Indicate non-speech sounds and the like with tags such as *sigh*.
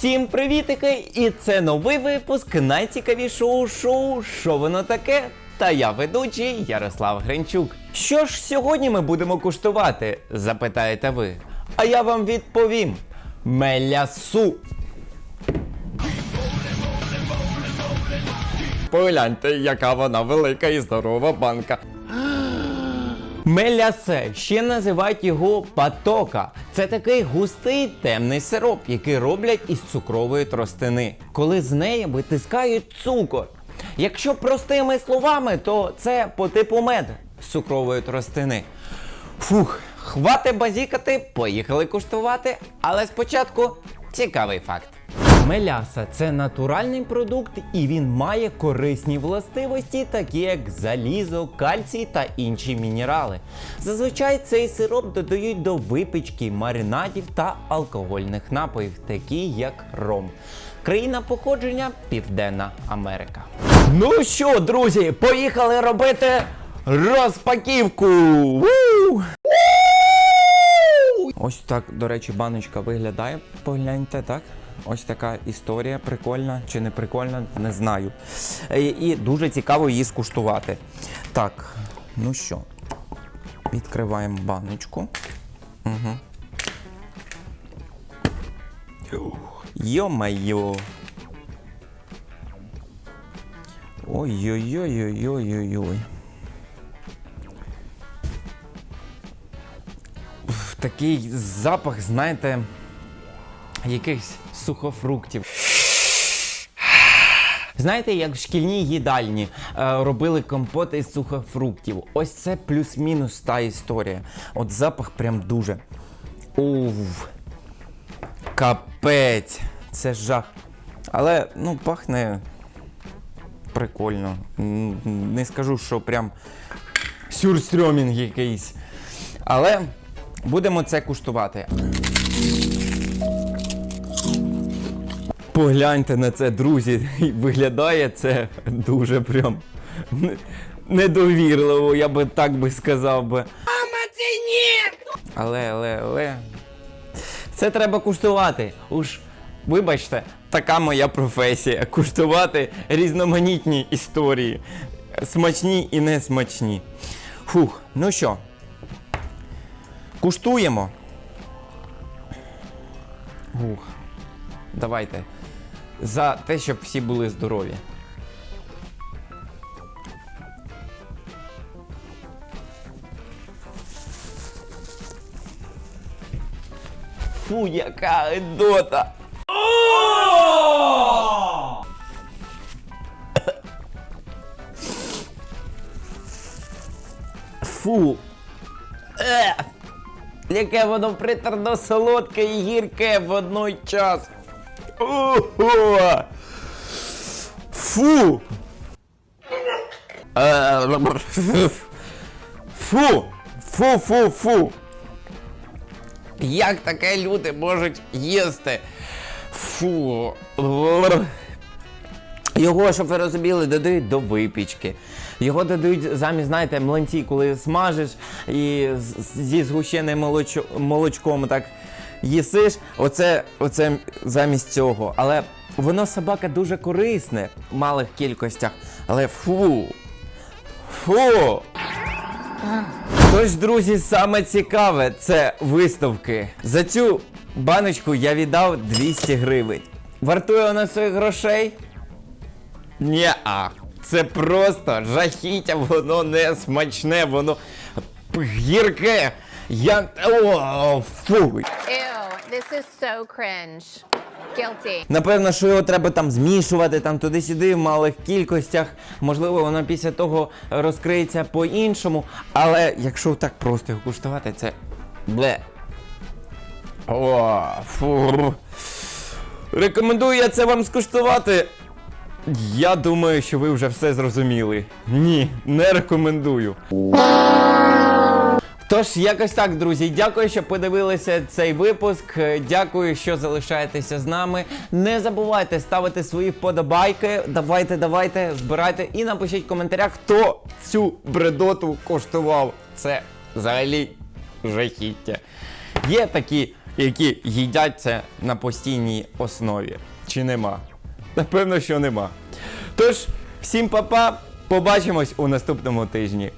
Всім привітики! І це новий випуск найцікавішого шоу Що воно таке? Та я ведучий Ярослав Гринчук. Що ж сьогодні ми будемо куштувати? запитаєте ви. А я вам відповім: мелясу. Погляньте, яка вона велика і здорова банка. *gasps* Мелясе, ще називають його патока. Це такий густий темний сироп, який роблять із цукрової тростини, коли з неї витискають цукор. Якщо простими словами, то це по типу мед з цукрової тростини. Фух, хвати базікати, поїхали куштувати, але спочатку цікавий факт. Меляса це натуральний продукт, і він має корисні властивості, такі як залізо, кальцій та інші мінерали. Зазвичай цей сироп додають до випічки, маринадів та алкогольних напоїв, такі як ром. Країна походження Південна Америка. Ну що, друзі, поїхали робити розпаківку! Ось так, до речі, баночка виглядає. Погляньте, так? Ось така історія, прикольна чи не прикольна, не знаю. І, і дуже цікаво її скуштувати. Так, ну що, відкриваємо баночку. Угу. Йо-майо. Ой-ой-ой-ой-ой-ой-ой. Такий запах, знаєте, якихось сухофруктів. Знаєте, як в шкільній їдальні е, робили компоти із сухофруктів. Ось це плюс-мінус та історія. От запах прям дуже. Ув. Капець. Це жах. Але ну пахне прикольно. Не скажу, що прям сюрстрьомінг якийсь. Але будемо це куштувати. Погляньте на це, друзі. Виглядає це дуже прям недовірливо, я би так би сказав би. Мама, це ні! Але, але, але. Це треба куштувати. Уж, вибачте, така моя професія. Куштувати різноманітні історії. Смачні і не смачні. Фух, ну що, куштуємо. Ух. Давайте. За те, щоб всі були здорові. Фу, яка гидота! Фу. Е! Яке воно приторно солодке і гірке в одной час. Ого! Фу! Е, Фу! Фу, фу, фу! Як таке люди можуть їсти? Фу. Його, щоб ви розуміли, додають до випічки. Його додають замість, знаєте, млинці, коли смажиш і зі згущеним молочком так їсиш. Оце, оце замість цього. Але воно собака дуже корисне в малих кількостях. Але фу. Фу. Тож, друзі, саме цікаве це виставки. За цю баночку я віддав 200 гривень. Вартує вона своїх грошей? Ні-а. Це просто жахіття, воно не смачне, воно гірке. Я. О, фу. Ew, this is so cringe. Guilty. Напевно, що його треба там змішувати там туди-сюди в малих кількостях. Можливо, воно після того розкриється по-іншому. Але якщо так просто його куштувати, це. Бле. О, фу. Рекомендую я це вам скуштувати. Я думаю, що ви вже все зрозуміли. Ні, не рекомендую. Тож, якось так, друзі. Дякую, що подивилися цей випуск. Дякую, що залишаєтеся з нами. Не забувайте ставити свої вподобайки. Давайте, давайте, збирайте і напишіть в коментарях, хто цю бредоту коштував. Це взагалі жахіття. Є такі, які їдять це на постійній основі. Чи нема? Напевно, що нема. Тож, всім па-па, побачимось у наступному тижні.